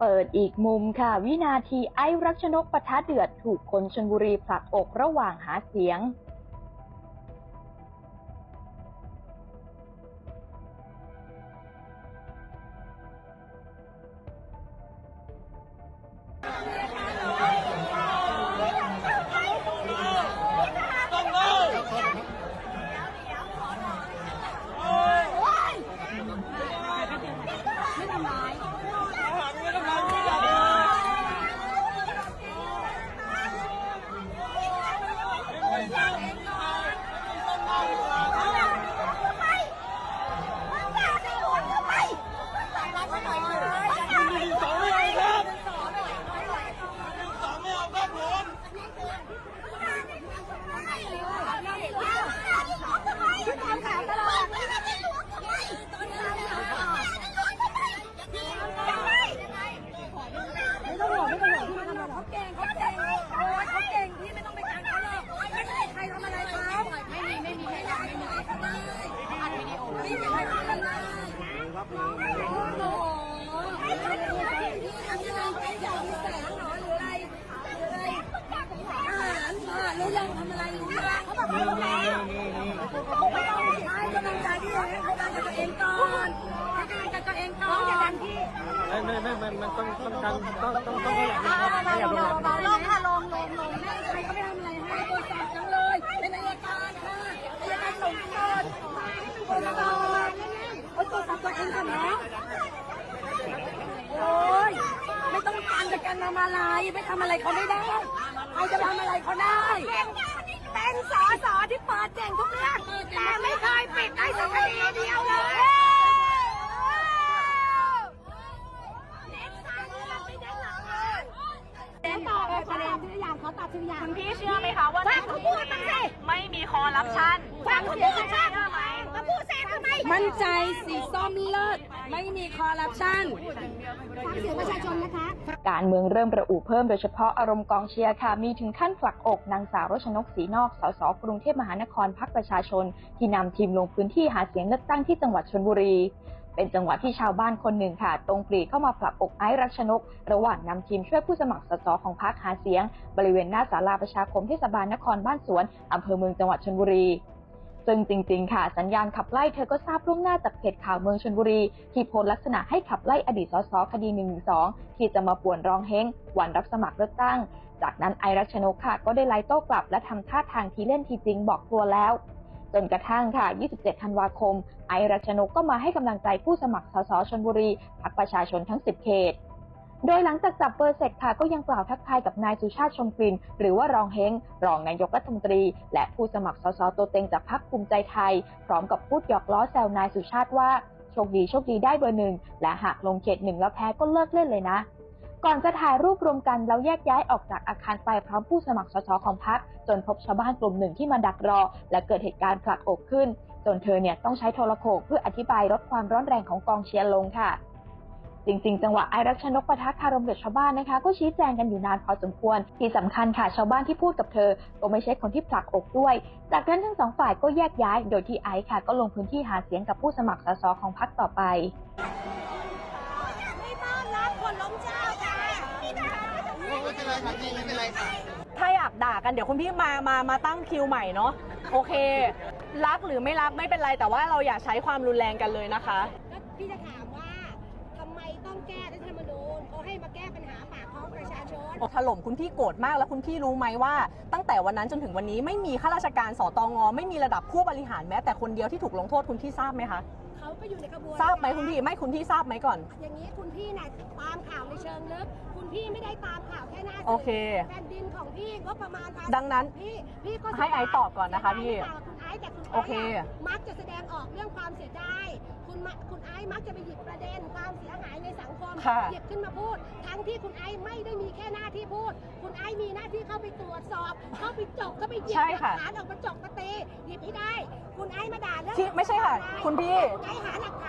เปิดอีกมุมค่ะ วินาทีไอ้รักชนกปะทะเดือดถูกคนชนบุรีผลักอกระหว่างหาเสียง ไม่ไม่มันมันต้องต้องการต้องต้องต้องขยับนะครับขยับลงมาเบาๆลงค่ะลงลงลงไม่ใครก็ไม่ทำอะไรให้ตรวจสอบจังเลย เป็นอายการค่ะอายการส่งตรวจตรวจสอบโอ้ยตรวจสอบตัวเองก่อนนะโอ้ยไม่ต้องการจะกันทำอะไรไม่ทำอะไรเขาไม่ได้ใครจะทำอะไรเขาได้เป็นสอสอที่เปิดเก่งทุกเรื่องแต่ไม่เคยปิดได้สักคดีเดียวเลย เล่นต่อเลยประเด็นทีละ อย่างเขาตัดทีละอย่างคุณพี่เชื่อไหมคะว่าฟังเขาพูดบ้างสิ ไม่มีคอร์รัปชันฟังเขาพูดบ้างมาพูดแทรกทำไมมั่นใจสีส้มเลิศไม่มีคอร์รัปชันฟังเสียงประชาชนนะคะ การเมืองเริ่มระอุเพิ่มโดยเฉพาะอารมณ์กองเชียร์ค่ะ มีถึงขั้นผลักอกนางสาวรชนกศรีนอกสสกรุงเทพมหานครพักประชาชน ที่นำทีมลงพื้นที่หาเสียงเลือกตั้งที่จังหวัดชนบุรี เป็นจังหวะที่ชาวบ้านคนหนึ่งค่ะ ตรงปรีเข้ามาผลักอกไอ้รักชนก ระหว่างนำทีมช่วยผู้สมัครสสของพักหาเสียง บริเวณหน้าศาลาประชาคมเทศบาลนครบ้านสวนอำเภอเมืองจังหวัดชนบุรีซึ่งจริงๆ ค่ะ สัญญาณขับไล่เธอก็ทราบล่วงหน้าจากเพจข่าวเมืองชนบุรี ที่โพสลักษณะให้ขับไล่อดีตสสคดี1นึที่จะมาป่วนรองเฮงวันรับสมัครเลือกตั้ง จากนั้นไอรักชนกค่ะก็ได้ไล่โต้กลับและทำท่าทางทีเล่นทีจริงบอกตัวแล้ว จนกระทั่งค่ะ 27 ธันวาคม ไอรัชนกก็มาให้กำลังใจผู้สมัครสสชนบุรีพักประชาชนทั้ง 10 เขต โดยหลังจากจับเบอร์เสร็จค่ะก็ยังกล่าวทักทายกับนายสุชาติชมกลิ่นหรือว่ารองเฮงรองนายกรัฐมนตรี และผู้สมัครสสตัวเต็งจากพรรคภูมิใจไทย พร้อมกับพูดหยอกล้อแซวนายสุชาติว่าโชคดีโชคดีได้เบอร์หนึ่งและหากลงเขตหนึ่งแล้วแพ้ก็เลิกเล่นเลยนะ ก่อนจะถ่ายรูปรวมกันแล้วแยกย้ายออกจากอาคารไปพร้อมผู้สมัครสสของพรรคจนพบชาวบ้านกลุ่มหนึ่งที่มาดักรอ และเกิดเหตุการณ์ผลักอกขึ้น จนเธอเนี่ยต้องใช้โทรโขงเพื่ออธิบายลดความร้อนแรงของกองเชียร์ลงค่ะจริงๆ จังหวะไอรักชนกปะทะคารมเดือดชาวบ้านนะคะ ก็ชี้แจงกันอยู่นานพอสมควร ที่สำคัญค่ะ ชาวบ้านที่พูดกับเธอ ก็ไม่ใช่คนที่ผลักอกด้วย จากนั้นทั้งสองฝ่ายก็แยกย้าย โดยที่ไอซ์ค่ะ ก็ลงพื้นที่หาเสียงกับผู้สมัครสสของพรรคต่อไป ไม่ต้อนรับคนล้มเจ้าค่ะพี่ทหาร ไม่ เป็นไรครับพี่ไม่เป็นไรค่ะ ถ้าอยากด่ากันเดี๋ยวคุณพี่มามามาตั้งคิวใหม่เนาะโอเค รักหรือไม่รักไม่เป็นไรแต่ว่าเราอย่าใช้ความรุนแรงกันเลยนะคะ แล้วพี่จะถามว่าทำไมต้องแก้รัฐธรรมนูญเขาให้มาแก้ปัญหาปากท้องประชาชน ถล่มคุณพี่โกรธมากแล้วคุณพี่รู้ไหมว่า ตั้งแต่วันนั้นจนถึงวันนี้ไม่มีข้าราชการสตงไม่มีระดับผู้บริหารแม้แต่คนเดียวที่ถูกลงโทษคุณพี่ทราบไหมคะ เขาก็อยู่ในกระบวนทราบไหมคุณพี่ไม่คุณพี่ทราบไหมก่อน อย่างนี้คุณพี่น่ะตามข่าวในเชิงลึก คุณพี่ไม่ได้ตามข่าวแค่หน้าสื่โอเคแผ่นดินของพี่ก็ประมาณภาษีดังนั้นของพี่พี่ก็ให้ไอซ์ตอบก่อนนะคะพี่ให้คุณไอซ์แต่คุณไอซ์โอเคะมักจะแสดงออกเรื่องความเสียใจคุณ มะคุณไอซ์มักจะไปหยิบประเด็นความเสียหายในสังคมค่ะ หยิบขึ้นมาพูด ทั้งที่คุณไอซ์ไม่ได้มีแค่หน้าที่พูด คุณไอซ์มีหน้าที่เข้าไปตรวจสอบ เข้าไปจบเข้าไปหยิบใช่หลักค่ะฐานออกมาจบมาตีหยิบให้ได้ คุณไอซ์มาด่าเรื่องที่ไม่ใช่ค่ะออนไลน์คุณพี่ คุณไอซ์หาหลักฐ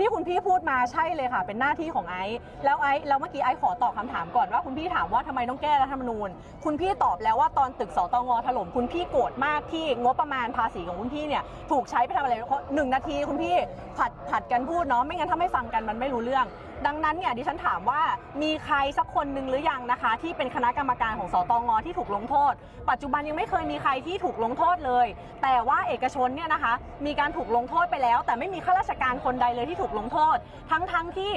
ที่คุณพี่พูดมาใช่เลยค่ะ เป็นหน้าที่ของไอซ์แล้วไอซ์แล้วเมื่อกี้ไอซ์ขอตอบคำถามก่อนว่าคุณพี่ถามว่าทำไมต้องแก้รัฐธรรมนูญ คุณพี่ตอบแล้วว่าตอนตึกสตงถล่มคุณพี่โกรธมากที่งบประมาณภาษีของคุณพี่เนี่ยถูกใช้ไปทำอะไรเพราะหนึ่งนาทีคุณพี่ผัดผัดกันพูดเนาะไม่งั้นถ้าไม่ฟังกันมันไม่รู้รู้เรื่อง ดังนั้นเนี่ยดิฉันถามว่ามีใครสักคนหนึ่งหรือยังนะคะ ที่เป็นคณะกรรมการของสตงที่ถูกลงโทษ ปัจจุบันยังไม่เคยมีใครที่ถูกลงโทษเลย แต่ว่าเอกชนเนี่ยนะคะ มีการถูกลงโทษไปแล้ว แต่ไม่มีข้าราชการคนใดเลยที่ถูกลงโทษ ทั้งๆทที่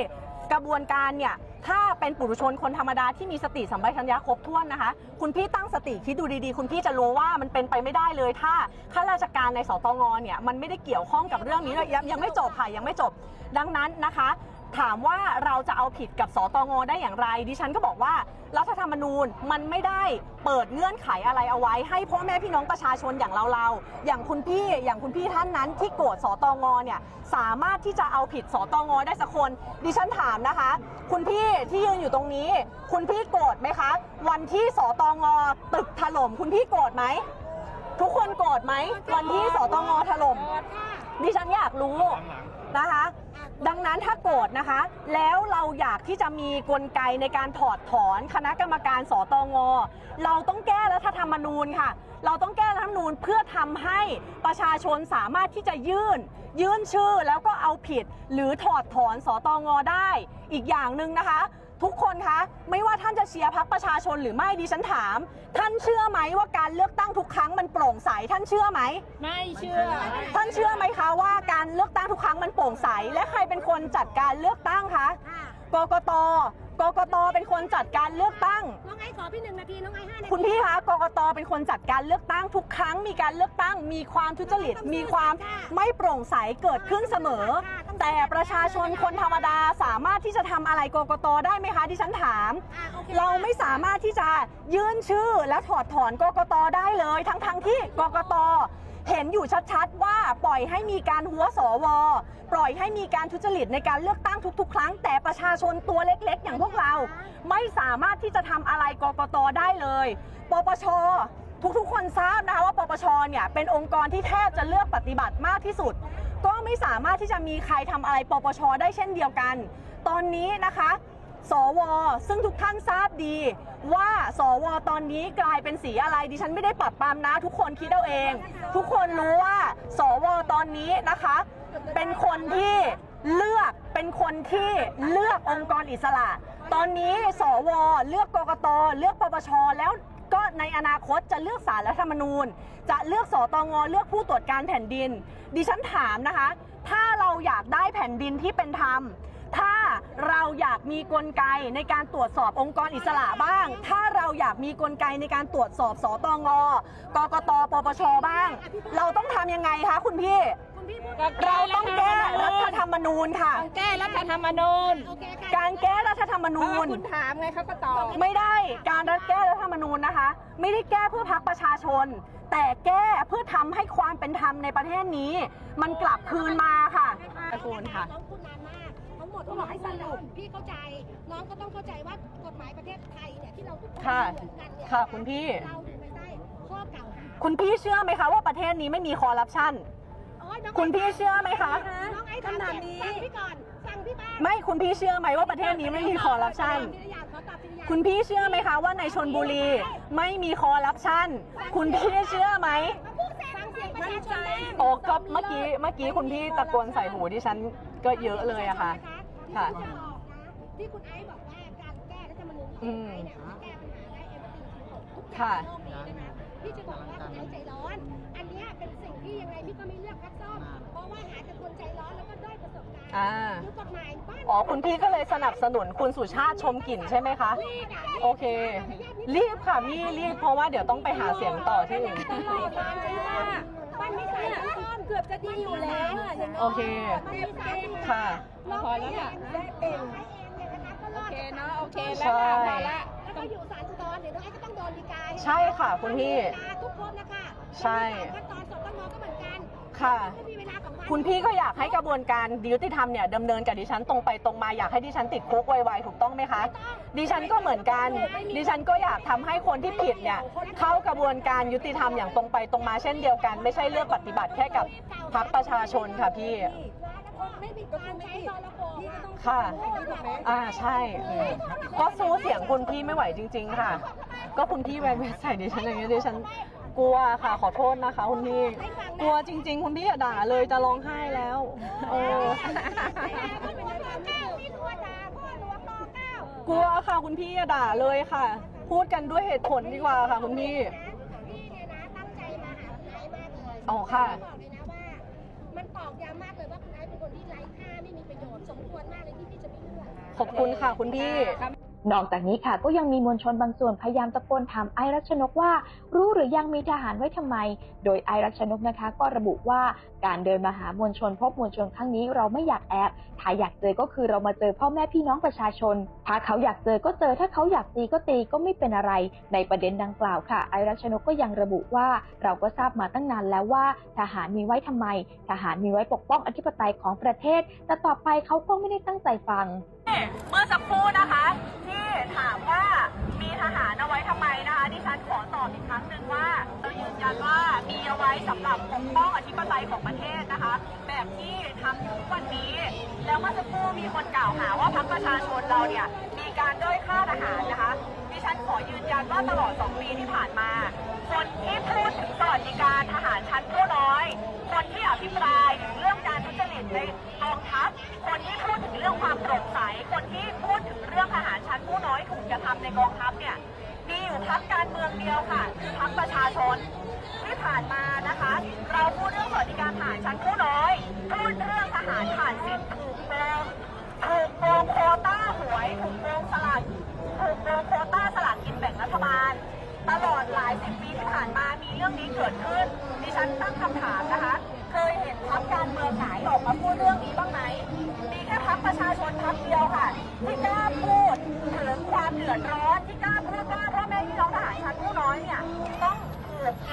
กระบวนการเนี่ยถ้าเป็นปุถุชนคนธรรมดาที่มีสติสัมปชัญญะครบถ้วนนะคะ คุณพี่ตั้งสติคิดดูดีๆ คุณพี่จะรู้ว่ามันเป็นไปไม่ได้เลย ถ้าข้าราชการในสตงเนี่ยมันไม่ได้เกี่ยวข้องกับเรื่องนี้เลยยังยังไม่จบค่ะยังไม่จบ ดังนั้นนะคะ ถามว่าเราจะเอาผิดกับสตงได้อย่างไร ดิฉันก็บอกว่ารัฐธรรมนูญมันไม่ได้เปิดเงื่อนไขอะไรเอาไว้ ให้พ่อแม่พี่น้องประชาชนอย่างเราเราๆอย่างคุณพี่อย่างคุณพี่ท่านนั้นที่โกรธสตงเนี่ยสามารถที่จะเอาผิดสตงได้สักคน ดิฉันถามนะคะ คุณพี่ที่ยืนอยู่ตรงนี้ คุณพี่โกรธไหมคะ วันที่สตงตึกถล่มคุณพี่โกรธไหมทุกคนโกรธไหมวันที่สตงถล่มดิฉันอยากรู้นะคะ ดังนั้นถ้าโกรธนะคะ แล้วเราอยากที่จะมีกลไกในการถอดถอนคณะกรรมการสตงเราต้องแก้รัฐธรรมนูญค่ะ เราต้องแก้รัฐธรรมนูญเพื่อทำให้ประชาชนสามารถที่จะยื่น ยื่นชื่อแล้วก็เอาผิด หรือถอดถอนสตงได้ อีกอย่างหนึ่งนะคะทุกคนคะ ไม่ว่าท่านจะเชียร์พักประชาชนหรือไม่ดิฉันถาม ท่านเชื่อไหมว่าการเลือกตั้งทุกครั้งมันโปร่งใสท่านเชื่อไหม ไม่เชื่อ ท่านเชื่อไหมคะว่าการเลือกตั้งทุกครั้งมันโปร่งใส และใครเป็นคนจัดการเลือกตั้งคะ กกตกกตเป็นคนจัดการเลือกตั้ง น้องไอ้ขอพี่หนึ่งนาทีน้องไอ้ห้านาทีคุณพี่คะกกตเป็นคนจัดการเลือกตั้งทุกครั้งมีการเลือกตั้ง มีความทุจริตมีความไม่โปร่งใสเกิดขึ้นเสมอ แต่ประชาชนคนธรรมดาสามารถที่จะทำอะไรกกตได้ไหมคะที่ฉันถามอะโอคเราไม่สามารถที่จะยื่นชื่อและถอดถอนกกตได้เลย ทั้งๆทที่กกต เห็นอยู่ชัดๆว่าปล่อยให้มีการหัวสว ปล่อยให้มีการทุจริตในการเลือกตั้งทุกๆ ครั้ง แต่ประชาชนตัวเล็กๆ อย่างพวกเรา ไม่สามารถที่จะทำอะไรกกตได้เลย ปปชทุกๆ คนทราบนะคะว่าปปชเนี่ยเป็นองค์กรที่แทบจะเลือกปฏิบัติมากที่สุด ก็ไม่สามารถที่จะมีใครทำอะไรปปชได้เช่นเดียวกัน ตอนนี้นะคะ สว ซึ่งทุกท่านทราบดี ว่าสว ตอนนี้กลายเป็นสีอะไรดิฉันไม่ได้ปรับปรามนะ ทุกคนคิดเอาเอง ทุกคนรู้ว่า สว ตอนนี้นะคะ เป็นคนที่เลือกเป็นคนที่เลือกองค์กรอิสระ ตอนนี้สว เลือกกกตเลือกปปชแล้วก็ในอนาคตจะเลือกสารรัฐธรรมนูญ จะเลือกสตงเลือกผู้ตรวจการแผ่นดิน ดิฉันถามนะคะ ถ้าเราอยากได้แผ่นดินที่เป็นธรรม ถ้าเราอยากมีกลไกในการตรวจสอบองค์กรอิสระบ้าง ถ้าเราอยากมีกลไกในการตรวจสอบสตงกกตปปชบ้าง เราต้องทำยังไงคะคุณพี่คุณพี่พูดเราต้องแก้รัฐธรรมนูญค่ะ แก้รัฐธรรมนูญโอเคค่ะการแก้รัฐธรรมนูญคุณถามไงเขาก็ตอบไม่ได้การรัฐแก้รัฐธรรมนูญนะคะ ไม่ได้แก้เพื่อพักประชาชน แต่แก้เพื่อทำให้ความเป็นธรรมในประเทศนี้ มันกลับคืนมาค่ะตะโกนค่ะ หมดต้องบอกให้สรุปพี่เข้าใจ น้องก็ต้องเข้าใจว่ากฎหมายประเทศไทยเนี่ยที่เราทุกคนค่ะเหมือนกันเนี่ยค่ะคุณพี่ เราอยู่ภายใต้ข้อกล่าวหาคุณพี่เชื่อไหมคะว่าประเทศนี้ไม่มีคอร์รัปชัน โอ๊ยน้องคุณพี่เชื่อไหมคะ น้องไอ้ทำแบบนี้ฟังพี่ก่อนฟังพี่บ้างไม่คุณพี่เชื่อไหมว่าประเทศนี้ไม่มีคอร์รัปชัน ทีละอย่างขอตอบทีละอย่าง คุณพี่เชื่อไหมคะว่าในชนบุรีไม่มีคอร์รัปชัน คุณพี่เชื่อไหม ฟังเสียงประชาชนบ้างโอ้ก็เมื่อกี้เมื่อกี้คุณพี่ตะโกนใส่หูดิฉันก็เยอะเลยอะค่ะ ค่ะที่จะออกนะที่คุณไอซ์บอกว่าการแก้รัฐธรรมนูญอืของมไอซ์เนี่ยมันแก้ปัญหาได้เอ็มพีทุกทุกอค่ะย่างในโลกนี้นะคะพี่จะบอกว่าคุณไอซ์ใจร้อน อันเนี้ยเป็นสิ่งที่ยังไงพี่ก็ไม่เลือกพักส้มเพราะว่าหาแต่คนใจร้อนแล้วก็ด้อยประสบการณ์อ่า คือกฎหมายบ้านอ๋อคุณพี่ก็เลยสนับสนุนคุณสุชาติชมกลิ่นใช่ไหมคะ รีบะโอเครีบค่ะพี่รีบเพราะว่าเดี๋ยวต้องไปหาเสียงต่อที่อื่น ตลอดเลยค่ะบ้านไม่ใส่น้ำส้มเกือบจะดีอยู่แล้วโอเคค่ะพอแล้วค่ะ ได้เองเนี่ยนะคะก็รอดโอเคเนาะโอเคใช่แล้วค่ะพอละแล้วก็อยู่ศาลอุทธรณ์เดี๋ยวน้องไอ้ก็ต้องโดนดีกาใช่ค่ะคุณพี่ทุกคนนะคะใช่ขั้นตอน ค่ะไม่มีเวลาของมันคุณพี่ก็อยากให้กระบวนการยุติธรรมเนี่ยดำเนินกับดิฉันตรงไปตรงมาอยากให้ดิฉันติดคุกไวๆถูกต้องไหมคะ ดิฉันก็เหมือนกัน ดิฉันก็อยากทำให้คนที่ผิดเนี่ยเข้ากระบวนการยุติธรรมอย่างตรงไปตรงมาเช่นเดียวกัน ไม่ใช่เลือกปฏิบัติแค่กับพรรคประชาชนค่ะพี่ไม่มีการใช้ตอระโขงอะค่ะ อ่าใช่อืมก็สู้เสียงคุณพี่ไม่ไหวจริง ๆ ค่ะ ก็คุณพี่แวนเวสใส่ดิฉันอย่างเงี้ยดิฉันกลัวค่ะขอโทษนะคะคุณพี่ กลัวจริง ๆ คุณพี่อย่าด่าเลยจะร้องไห้แล้วเออก็เป็นเรื่องแก้ไม่ถูกลัวค่ะคุณพี่อย่าด่าเลยค่ะ พูดกันด้วยเหตุผลดีกว่าค่ะ คุณพี่พี่เนี่ยนะตั้งใจมาหาคุณไอซ์มากเลยอ๋อค่ะ บอกเลยนะว่า มันตอกย้ำมากเลยว่าคุณไอซ์เป็นคนที่ไร้ค่าไม่มีประโยชน์สมควรมากเลยที่พี่จะไม่เลือก ขอบคุณค่ะ คุณพี่ นอกจากนี้ค่ะก็ยังมีมวลชนบางส่วนพยายามตะโกนถามไอรัชนกว่า รู้หรือยังมีทหารไว้ทำไม โดยไอรัชนกนะคะ ก็ระบุว่าการเดินมาหามวลชน พบมวลชนครั้งนี้เราไม่อยากแอบถ้าอยากเจอก็คือเรามาเจอพ่อแม่พี่น้องประชาชน ถ้าเขาอยากเจอก็เจอถ้าเขาอยากตีก็ตีก็ไม่เป็นอะไร ในประเด็นดังกล่าวค่ะ ไอรัชนกก็ยังระบุว่า เราก็ทราบมาตั้งนานแล้วว่า ทหารมีไว้ทำไม ทหารมีไว้ปกป้องอธิปไตยของประเทศ แต่ต่อไปเขาก็ไม่ได้ตั้งใจฟัง เมื่อสักครู่นะคะ ถามว่ามีทหารเอาไว้ทำไมนะคะดิฉันขอตอบอีกครั้งหนึ่งว่าเรายืนยันว่ามีเอาไว้สำหรับปกป้องอธิปไตยของประเทศนะคะ แบบที่ทำอยู่ทุกวันนี้ แล้วเมื่อสักครู่มีคนกล่าวหาว่าพรรคประชาชนเราเนี่ยมีการด้อยค่าทหารนะคะ ดิฉันขอยืนยันว่าตลอด 2 ปีที่ผ่านมาคนที่พูดถึงสวัสดิการทหารชั้นผู้น้อย คนที่อภิปรายถึงเรื่องการทุจริตใน น้อยถูกกระทำในกองทัพเนี่ยมีอยู่พักการเมืองเดียวค่ะคือพักประชาชนที่ผ่านมานะคะ เราพูดเรื่องสวัสดิการทหารชั้นผู้น้อย พูดเรื่องทหารผ่านสิทธิ์ถูกโกงถูกโกงโคต้าหวยถูกโกงสลากถูกโกงโคต้าสลากกินแบ่งรัฐบาล ตลอดหลายสิบปีที่ผ่านมามีเรื่องนี้เกิดขึ้นดิฉันตั้งคำถามนะคะ เคยเห็นพักการเมืองไหนออกมาพูดเรื่องนี้บ้างไหมมีแค่พักประชาชนพักเดียวค่ะที่กล้า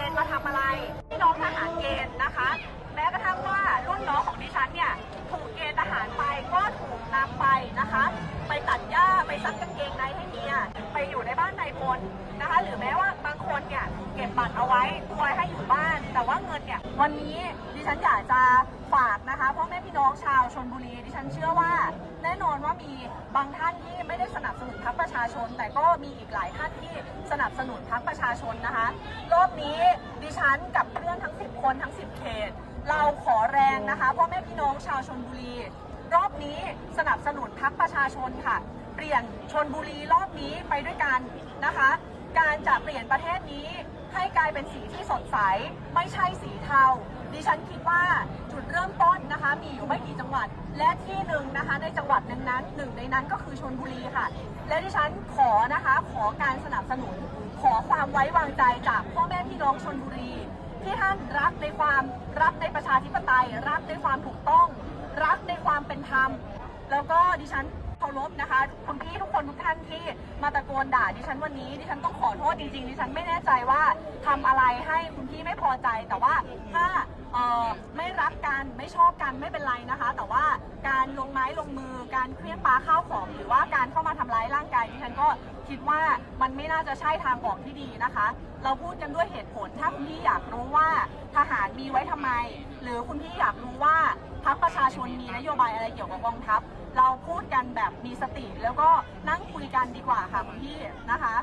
ณฑ์มาทำอะไรพี่น้องทหารเกณฑ์นะคะ แม้กระทั่งว่ารุ่นน้องของดิฉันเนี่ยถูกเกณฑ์ทหารไปก็ถูกนำไปนะคะ ไปตัดหญ้าไปซักกางเกงในให้เมียไปอยู่ในบ้านนายพลนะคะ หรือแม้ว่าบางคนเนี่ยเก็บบัตรเอาไว้คอยให้อยู่บ้าน แต่ว่าเงินเนี่ยวันนี้ดิฉันอยากจะ องชาวชนบุรีดิฉันเชื่อว่า แน่นอนว่ามีบางท่านที่ไม่ได้สนับสนุนพรรคประชาชน แต่ก็มีอีกหลายท่านที่สนับสนุนพรรคประชาชนนะคะรอบนี้ดิฉันกับเพื่อนทั้ง 10 คนทั้ง 10 เขต เราขอแรงนะคะพ่อแม่พี่น้องชาวชนบุรี รอบนี้สนับสนุนพรรคประชาชนค่ะ เปลี่ยนชนบุรีรอบนี้ไปด้วยกันนะคะ การจะเปลี่ยนประเทศนี้ให้กลายเป็นสีที่สดใส ไม่ใช่สีเทา ดิฉันคิดว่าจุดเริ่มต้นนะคะ มีอยู่ไม่กี่จังหวัด และที่หนึ่งนะคะ ในจังหวัดนั้นนั้นหนึ่งในนั้นก็คือชนบุรีค่ะ และดิฉันขอนะคะขอการสนับสนุน ขอความไว้วางใจจากพ่อแม่พี่น้องชนบุรีที่ท่านรักในความรักในประชาธิปไตย รักในความถูกต้อง รักในความเป็นธรรม แล้วก็ดิฉัน เคารพนะคะคุณพี่ทุกคนทุกท่านที่มาตะโกนด่าดิฉันวันนี้ดิฉันต้องขอโทษจริงๆดิฉันไม่แน่ใจว่าทำอะไรให้คุณพี่ไม่พอใจ แต่ว่าถ้าไม่รักกันไม่ชอบกันไม่เป็นไรนะคะ แต่ว่าการลงไม้ลงมือการเคลื่อนปลาข้าวของ หรือว่าการเข้ามาทำร้ายร่างกายดิฉันก็คิดว่ามันไม่น่าจะใช่ทางออกที่ดีนะคะ เราพูดกันด้วยเหตุผลถ้าคุณพี่อยากรู้ว่าทหารมีไว้ทำไม หรือคุณพี่อยากรู้ว่าพรรคประชาชนมีนโยบายอะไรเกี่ยวกับกองทัพ เราพูดกันแบบมีสติ แล้วก็นั่งคุยกันดีกว่าค่ะคุณพี่นะคะ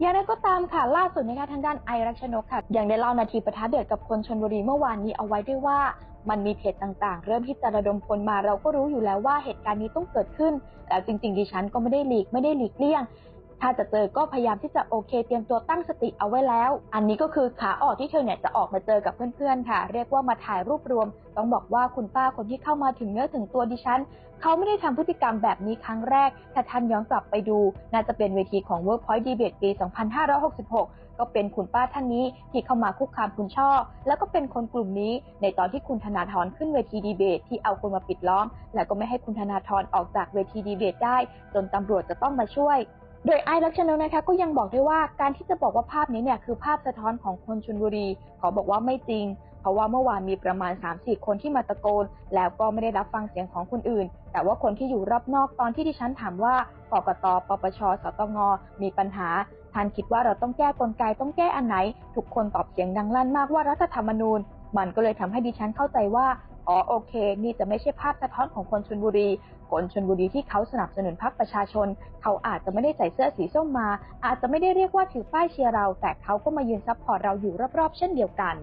อย่างไรก็ตามค่ะล่าสุดนะคะทางด้านไอรักชนกค่ะยังได้เล่านาทีประทับเดือดกับคนชนบุรีเมื่อวานนี้เอาไว้ด้วยว่า มันมีเพจต่างๆ เริ่มที่จะระดมพลมาเราก็รู้อยู่แล้วว่าเหตุการณ์นี้ต้องเกิดขึ้นแต่จริง ๆ ดิฉันก็ไม่ได้หลีกไม่ได้หลีกเลี่ยง ถ้าจะเจอก็พยายามที่จะโอเค เตรียมตัวตั้งสติเอาไว้แล้ว อันนี้ก็คือขาออกที่เธอเนี่ยจะออกมาเจอกับเพื่อนๆค่ะ เรียกว่ามาถ่ายรูปรวม ต้องบอกว่าคุณป้าคนที่เข้ามาถึงเนื้อถึงตัวดิฉันเขาไม่ได้ทำพฤติกรรมแบบนี้ครั้งแรก ถ้าท่านย้อนกลับไปดู น่าจะเป็นเวทีของ Workpoint Debate ปี 2566 ก็เป็นคุณป้าท่านนี้ที่เข้ามาคุกคามคุณช่อ แล้วก็เป็นคนกลุ่มนี้ ในตอนที่คุณธนาธรขึ้นเวทีดีเบต ที่เอาคนมาปิดล้อม แล้วก็ไม่ให้คุณธนาธรออกจากเวทีดีเบตได้ จนตำรวจจะต้องมาช่วย โดยไอรักชนกนะคะก็ยังบอกด้วยว่าการที่จะบอกว่าภาพนี้เนี่ยคือภาพสะท้อนของคนชนบุรีขอบอกว่าไม่จริง เพราะว่าเมื่อวานมีประมาณ 3-4 คนที่มาตะโกน แล้วก็ไม่ได้รับฟังเสียงของคนอื่น แต่ว่าคนที่อยู่รอบนอกตอนที่ดิฉันถามว่ากกตปปชสตงมีปัญหาท่านคิดว่าเราต้องแก้กลไกต้องแก้อันไหน ทุกคนตอบเสียงดังลั่นมากว่ารัฐธรรมนูญ มันก็เลยทำให้ดิฉันเข้าใจว่า อ๋อโอเค นี่จะไม่ใช่ภาพสะท้อนของคนชนบุรี คนชนบุรีที่เขาสนับสนุนพรรคประชาชน เขาอาจจะไม่ได้ใส่เสื้อสีส้มมา อาจจะไม่ได้เรียกว่าถือป้ายเชียร์เรา แต่เขาก็มายืนซัพพอร์ตเราอยู่รอบๆ เช่นเดียวกัน